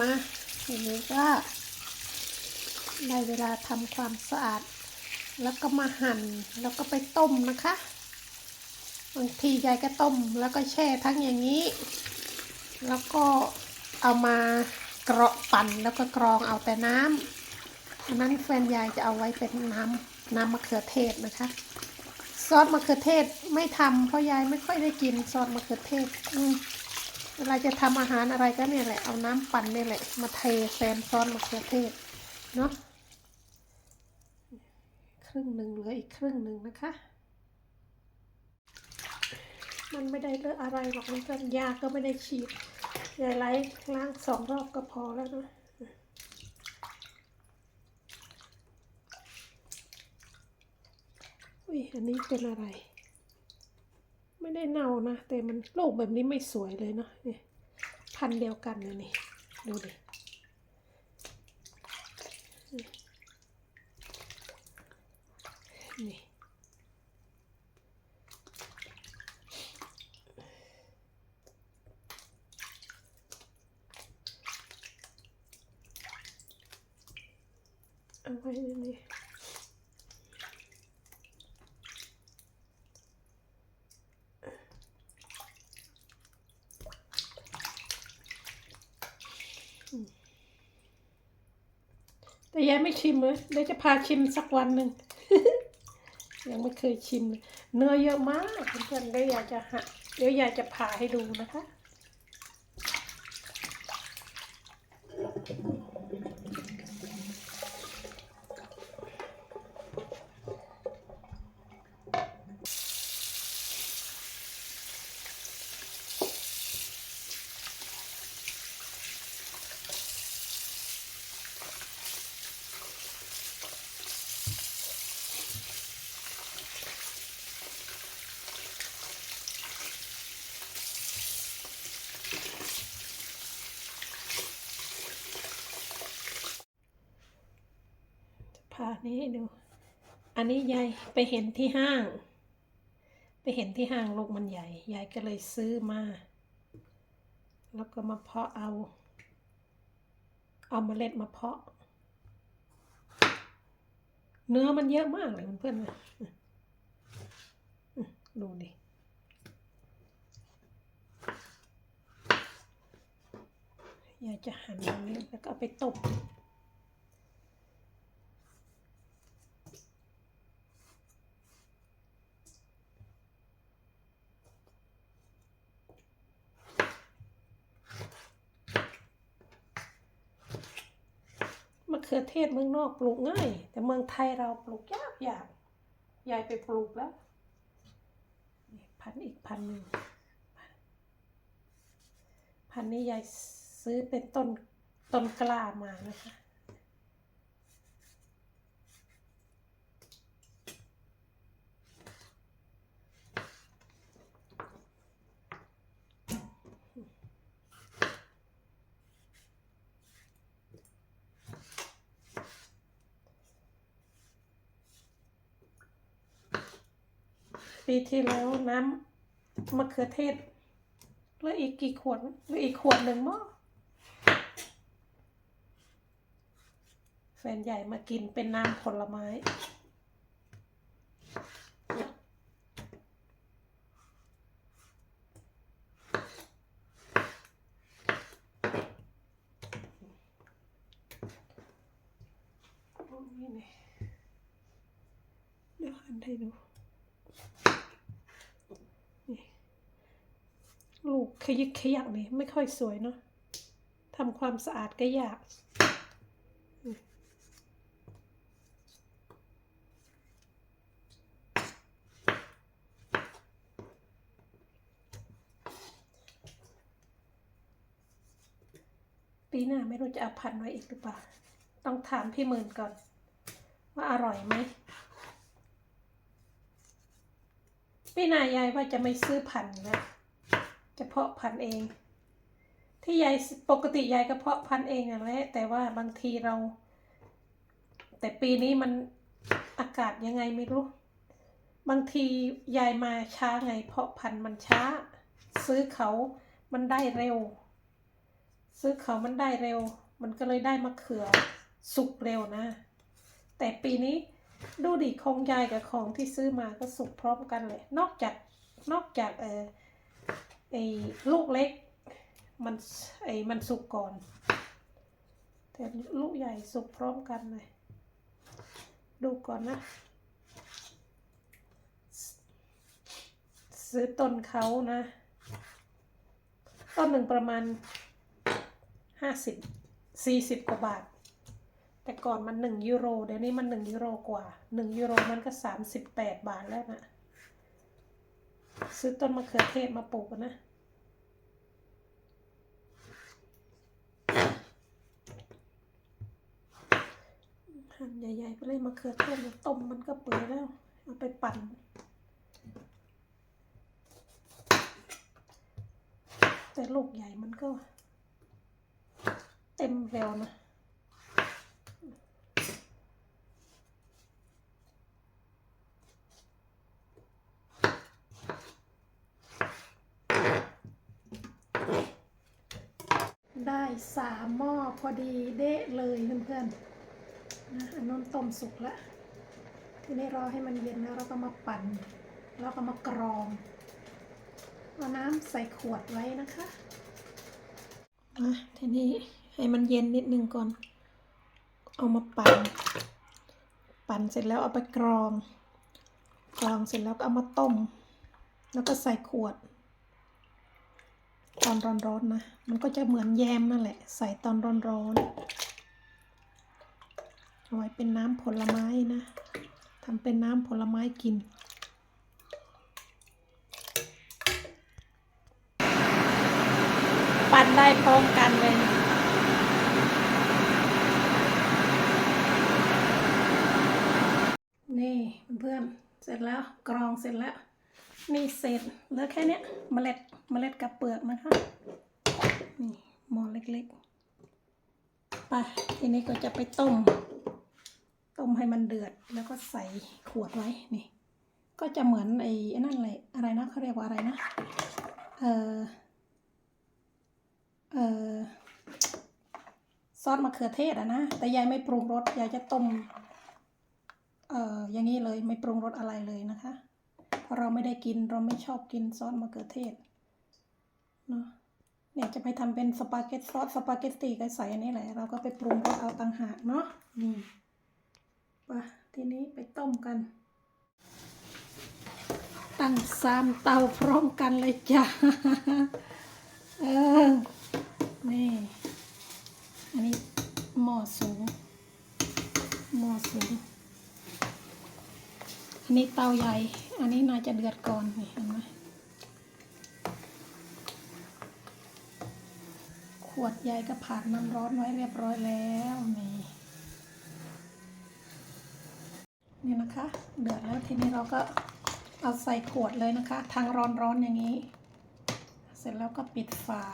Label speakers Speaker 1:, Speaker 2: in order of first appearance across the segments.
Speaker 1: มาทีนี้ก็ได้เวลาทำความสะอาด แล้วก็มาหั่นแล้วก็ไปต้มนะคะบางทียายก็ต้มแล้วก็แช่ทั้งอย่างนี้ แล้วก็เอามากระปั่นแล้วก็กรองเอาแต่น้ำอันนั้นแฟนยายจะเอาไว้เป็นน้ำน้ำมะเขือเทศนะคะ ซอสมะเขือเทศไม่ทำเพราะยายไม่ค่อยได้กินซอสมะเขือเทศอืม เวลาจะทำอาหารอะไรก็เนี่ยแหละ เอาน้ำปั่นเนี่ยแหละ มาเทแซนซอสมะเขือเทศ เนาะครึ่งหนึ่งเหลืออีกครึ่งหนึ่งนะคะ มันไม่ได้เลอะอะไรหรอกมันก็ยาก็ไม่ได้ฉีดยายไล้ล้างสองรอบก็พอแล้วนะอุ้ยอันนี้เป็นอะไร ไม่ได้เน่านะ แต่มันโลกแบบนี้ไม่สวยเลยเนาะนี่พันเดียวกันเลยนี่ ดูดินี่เอาไว้ในนี่อืมแต่ ยายไม่ชิมเลยเดี๋ยวจะพาชิมสักวันหนึ่ง ยังไม่เคยชิมเลยเนื้อเยอะมากเพื่อนๆเดี๋ยวอยากจะหะเดี๋ยวอยากจะพาให้ดูนะคะ พานี้ให้ดู อันนี้ยายไปเห็นที่ห้าง ไปเห็นที่ห้างลูกมันใหญ่ ยายก็เลยซื้อมา แล้วก็มาเพาะเอา เอาเมล็ดมาเพาะ เนื้อมันเยอะมากเลยเพื่อนๆดูดิยายจะหั่นตรงนี้แล้วก็เอาไปต้ม ขือเทศเมืองนอกปลูกง่าย แต่เมืองไทยเราปลูกยากยากยายไปปลูกแล้วพันอีกพันหนึ่งพันนี้ยายซื้อเป็นต้นต้นกล้ามานะคะ ปีที่แล้วน้ำมะเขือเทศเหลืออีกกี่ขวดเหลืออีกขวดหนึ่งมั้งแฟนใหญ่มากินเป็นน้ำผลไม้โอ้นี่ไงเดี๋ยวหันให้ดู ลูกขยิกขยักนี่ไม่ค่อยสวยเนาะทำความสะอาดก็ยาก ปีหน้าไม่รู้จะเอาพันไว้อีกหรือเปล่า ต้องถามพี่หมื่นก่อน ว่าอร่อยไหมปีหน้ายายว่าจะไม่ซื้อพันแล้ว จะเพาะพันธุ์เอง ที่ยายปกติยายก็เพาะพันธุ์เองนั่นแหละแต่ว่าบางทีเรา แต่ปีนี้มันอากาศยังไงไม่รู้ บางทียายมาช้าไงเพาะพันธุ์มันช้า ซื้อเขามันได้เร็ว ซื้อเขามันได้เร็ว มันก็เลยได้มะเขือสุกเร็วนะ แต่ปีนี้ดูดิของยายกับของที่ซื้อมาก็สุกพร้อมกันเลย นอกจากนอกจากเออ ไอ้ลูกเล็ก มันไอ้มันสุกก่อน แต่ลูกใหญ่สุกพร้อมกันเลยดูก่อนนะซื้อต้นเขานะ ต้นหนึ่งประมาณห้าสิบสี่สิบกว่าบาท แต่ก่อนมันหนึ่งยูโรเดี๋ยวนี้มันหนึ่งยูโรกว่าหนึ่งยูโรมันก็สามสิบแปดบาทแล้วนะ ซื้อต้นมะเขือเทศมาปลูกนะ หั่นใหญ่ๆไปเลยมะเขือเทศต้มมันก็เปื่อยแล้ว เอาไปปั่นแต่ลูกใหญ่มันก็ เต็มเร็วนะได้สามหม้อพอดีเดะเลยเพื่อนๆ นะอันนู้นต้มสุกแล้วทีนี้รอให้มันเย็นแล้วเราก็มาปั่นแล้วก็มากรองเอาน้ำใส่ขวดไว้นะคะมาทีนี้ให้มันเย็นนิดนึงก่อน เอามาปั่น ปั่นเสร็จแล้วเอาไปกรอง กรองเสร็จแล้วก็เอามาต้ม แล้วก็ใส่ขวด ตอนร้อนๆนะมันก็จะเหมือนแยมนั่นแหละ ใส่ตอนร้อนๆ เอาไว้เป็นน้ำผลไม้นะทำเป็นน้ำผลไม้กิน ปั่นได้พร้อมกันเลยนี่เพื่อนเสร็จแล้วกรองเสร็จแล้วนี่เสร็จเหลือแค่นี้เมล็ดเมล็ดกับเปลือกนะคะนี่หม้อเล็กๆไปทีนี้ก็จะไปต้ม ต้มให้มันเดือดแล้วก็ใส่ขวดไว้นี่ ก็จะเหมือนไอ้นั่นเลยอะไรนะเขาเรียกว่าอะไรนะเออเออซอสมะเขือเทศอะนะแต่ยายไม่ปรุงรสยายจะต้มเอ่ออย่างนี้เลยไม่ปรุงรสอะไรเลยนะคะ เพราะเราไม่ได้กินเราไม่ชอบกินซอสมะเขือเทศเนาะเนี่ยจะไปทำเป็นสปาเกตซอสสปาเกตตีก็ใส่อันนี้แหละ เราก็ไปปรุงรสเอาต่างหากเนาะนี่ ไปทีนี้ไปต้มกัน ตั้งสามเตาพร้อมกันเลยจ้าเออนี่อันนี้หม้อสูงหม้อสูงอันนี้เตาใหญ่ อันนี้น่าจะเดือดก่อนนี่เห็นไหมขวดใหญ่ก็ผ่านน้ำร้อนไว้เรียบร้อยแล้วนี่ นี่นะคะ เดือดแล้วทีนี้เราก็เอาใส่ขวดเลยนะคะ ทางร้อนๆอย่างนี้ เสร็จแล้วก็ปิดฝา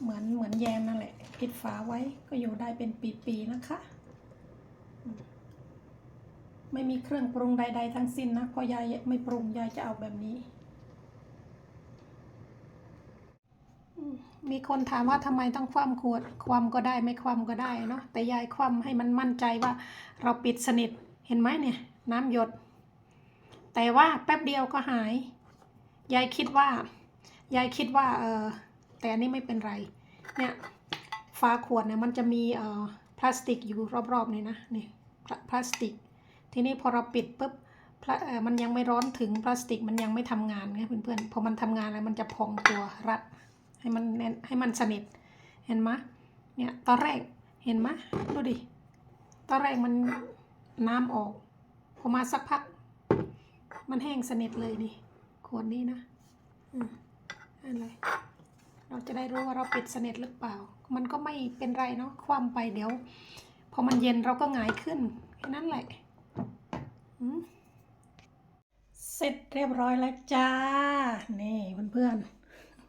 Speaker 1: เหมือนเหมือนแยมนั่นแหละ ปิดฝาไว้ก็อยู่ได้เป็นปีๆนะคะ ไม่มีเครื่องปรุงใด ๆ ทั้งสิ้นนะเพราะยายไม่ปรุงยายจะเอาแบบนี้ มีคนถามว่าทำไมต้องคว่ำขวด คว่ำก็ได้ไม่คว่ำก็ได้เนาะแต่ยายคว่ำให้มันมั่นใจว่าเราปิดสนิท เห็นไหมเนี่ย น้ำหยด แต่ว่าแป๊บเดียวก็หาย ยายคิดว่า ยายคิดว่าเออแต่อันนี้ไม่เป็นไร เนี่ยฝาขวดเนี่ยมันจะมีเอ่อพลาสติกอยู่รอบๆนี่นะนี่พลาสติก ทีนี้พอเราปิดปุ๊บมันยังไม่ร้อนถึงพลาสติกมันยังไม่ทำงานไงเพื่อนๆพอมันทำงานแล้วมันจะพองตัวรัด ให้มันแน่นให้มันสนิทเห็นไหมเนี่ยตอนแรกเห็นไหมดูดิตอนแรกมัน น้ำออก พอมาสักพัก มันแห้งสนิทเลยนี่ขวดนี้นะอืมอะไรเราจะได้รู้ว่าเราปิดสนิทหรือเปล่า มันก็ไม่เป็นไรเนาะคว่ำไปเดี๋ยว พอมันเย็นเราก็หงายขึ้นแค่นั้นแหละเสร็จเรียบร้อยแล้วจ้า นี่เพื่อน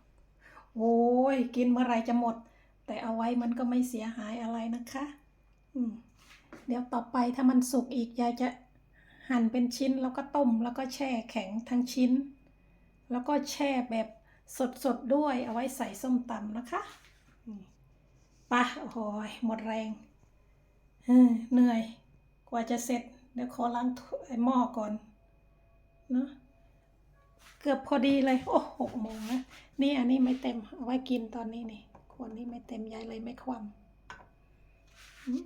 Speaker 1: ๆ โอ้ย กินเมื่อไหรจะหมด แต่เอาไว้มันก็ไม่เสียหายอะไรนะคะ อืม เดี๋ยวต่อไปถ้ามันสุกอีกยายจะหั่นเป็นชิ้นแล้วก็ต้มแล้วก็แช่แข็งทั้งชิ้น แล้วก็แช่แบบสดๆด้วยเอาไว้ใส่ส้มตำนะคะนี่ปะโอ้โหยหมดแรงเหนื่อย กว่าจะเสร็จ เดี๋ยวขอล้างไอ้หม้อก่อนเนาะเกือบพอดีเลย โอ้หกโมงนะนี่อันนี้ไม่เต็ม เอาไว้กินตอนนี้นี่ขวดนี้ไม่เต็มยายเลยไม่คว่ำอืม